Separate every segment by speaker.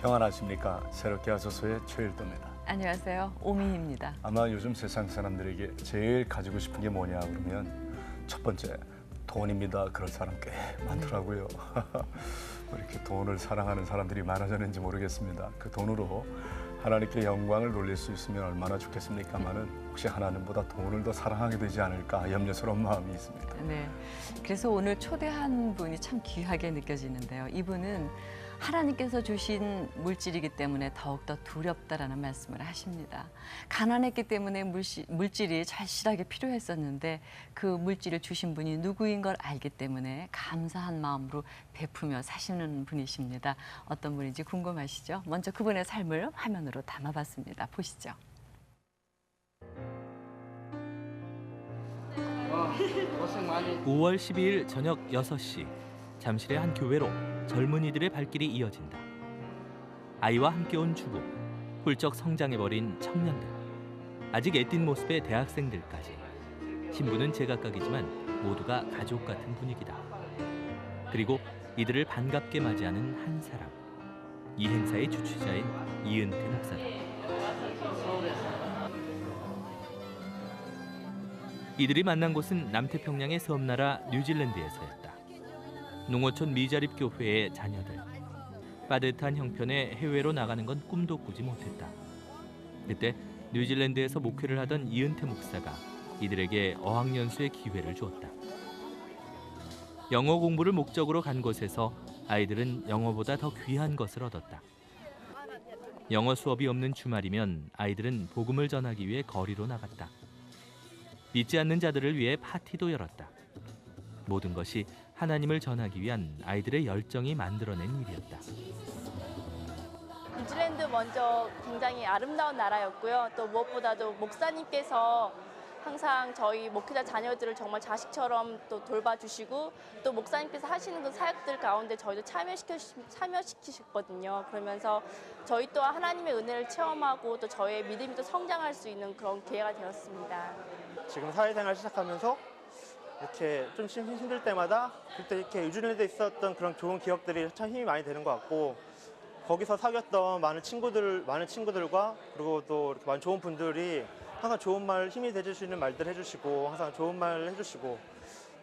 Speaker 1: 평안하십니까? 새롭게 하소서의 최일도입니다.
Speaker 2: 안녕하세요. 오미입니다.
Speaker 1: 아마 요즘 세상 사람들에게 제일 가지고 싶은 게 뭐냐 그러면 첫 번째 돈입니다. 그런 사람 꽤 많더라고요. 뭐 이렇게 돈을 사랑하는 사람들이 많아졌는지 모르겠습니다. 그 돈으로 하나님께 영광을 돌릴 수 있으면 얼마나 좋겠습니까마는 혹시 하나님보다 돈을 더 사랑하게 되지 않을까 염려스러운 마음이 있습니다.
Speaker 2: 네. 그래서 오늘 초대한 분이 참 귀하게 느껴지는데요. 이분은 하나님께서 주신 물질이기 때문에 더욱더 두렵다라는 말씀을 하십니다. 가난했기 때문에 물시, 물질이 절실하게 필요했었는데 그 물질을 주신 분이 누구인 걸 알기 때문에 감사한 마음으로 베푸며 사시는 분이십니다. 어떤 분인지 궁금하시죠? 먼저 그분의 삶을 화면으로 담아봤습니다. 보시죠.
Speaker 3: 5월 12일 저녁 6시 잠실의 한 교회로 젊은이들의 발길이 이어진다. 아이와 함께 온 주부, 훌쩍 성장해버린 청년들, 아직 애띤 모습의 대학생들까지 신부는 제각각이지만 모두가 가족 같은 분위기다. 그리고 이들을 반갑게 맞이하는 한 사람, 이 행사의 주최자인 이은태 목사다. 이들이 만난 곳은 남태평양의 섬나라 뉴질랜드에서였다. 농어촌 미자립 교회의 자녀들. 빠듯한 형편에 해외로 나가는 건 꿈도 꾸지 못했다. 그때 뉴질랜드에서 목회를 하던 이은태 목사가 이들에게 어학연수의 기회를 주었다. 영어 공부를 목적으로 간 곳에서 아이들은 영어보다 더 귀한 것을 얻었다. 영어 수업이 없는 주말이면 아이들은 복음을 전하기 위해 거리로 나갔다. 믿지 않는 자들을 위해 파티도 열었다. 모든 것이 하나님을 전하기 위한 아이들의 열정이 만들어낸 일이었다.
Speaker 4: 뉴질랜드 먼저 굉장히 아름다운 나라였고요. 또 무엇보다도 목사님께서 항상 저희 목회자 자녀들을 정말 자식처럼 또 돌봐주시고 또 목사님께서 하시는 그 사역들 가운데 저희도 참여시켜 참여시키셨거든요. 그러면서 저희 또한 하나님의 은혜를 체험하고 또 저의 믿음이 또 성장할 수 있는 그런 기회가 되었습니다.
Speaker 5: 지금 사회생활 시작하면서 이렇게 좀 힘- 힘들 때마다 그때 이렇게 뉴질랜드에 있었던 그런 좋은 기억들이 참 힘이 많이 되는 것 같고 거기서 사귀었던 많은 친구들 많은 친구들과 그리고 또 이렇게 많은 좋은 분들이 항상 좋은 말 힘이 돼줄 수 있는 말들 해주시고 항상 좋은 말 해주시고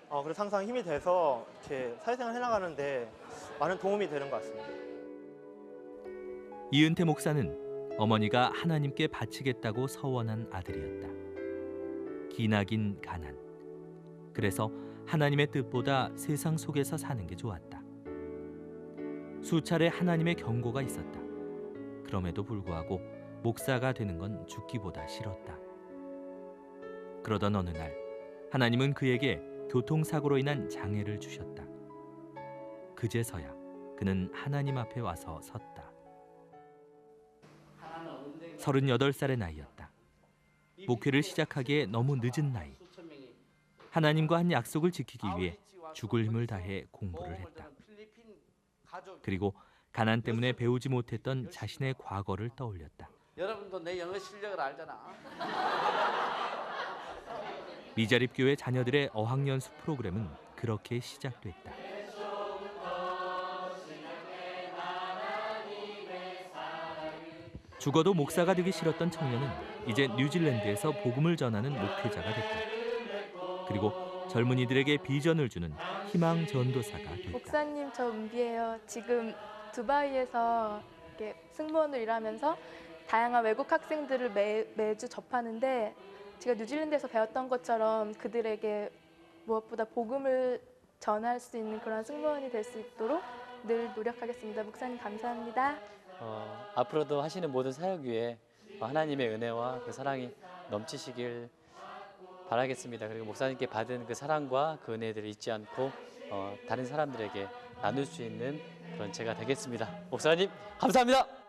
Speaker 5: 어, 그래서 항상 힘이 돼서 이렇게 사회생활 해나가는데 많은 도움이 되는 것 같습니다.
Speaker 3: 이은태 목사는 어머니가 하나님께 바치겠다고 서원한 아들이었다. 기나긴 가난. 그래서 하나님의 뜻보다 세상 속에서 사는 게 좋았다. 수차례 하나님의 경고가 있었다. 그럼에도 불구하고 목사가 되는 건 죽기보다 싫었다. 그러던 어느 날 하나님은 그에게 교통사고로 인한 장애를 주셨다. 그제서야 그는 하나님 앞에 와서 섰다. 38살의 나이였다. 목회를 시작하기에 너무 늦은 나이. 하나님과 한 약속을 지키기 위해 죽을 힘을 다해 공부를 했다. 그리고 가난 때문에 배우지 못했던 자신의 과거를 떠올렸다.
Speaker 6: 여러분도 내 영어 실력을 알잖아.
Speaker 3: 미자립 교회 자녀들의 어학연수 프로그램은 그렇게 시작됐다. 죽어도 목사가 되기 싫었던 청년은 이제 뉴질랜드에서 복음을 전하는 목회자가 됐다. 그리고 젊은이들에게 비전을 주는 희망 전도사가 됐다.
Speaker 7: 목사님 저 은비예요. 지금 두바이에서 승무원으로 일하면서 다양한 외국 학생들을 매, 매주 접하는데 제가 뉴질랜드에서 배웠던 것처럼 그들에게 무엇보다 복음을 전할 수 있는 그런 승무원이 될 수 있도록 늘 노력하겠습니다. 목사님 감사합니다.
Speaker 8: 어, 앞으로도 하시는 모든 사역 위에 하나님의 은혜와 그 사랑이 넘치시길 바라겠습니다. 그리고 목사님께 받은 그 사랑과 그 은혜들을 잊지 않고 어, 다른 사람들에게 나눌 수 있는 그런 제가 되겠습니다. 목사님 감사합니다.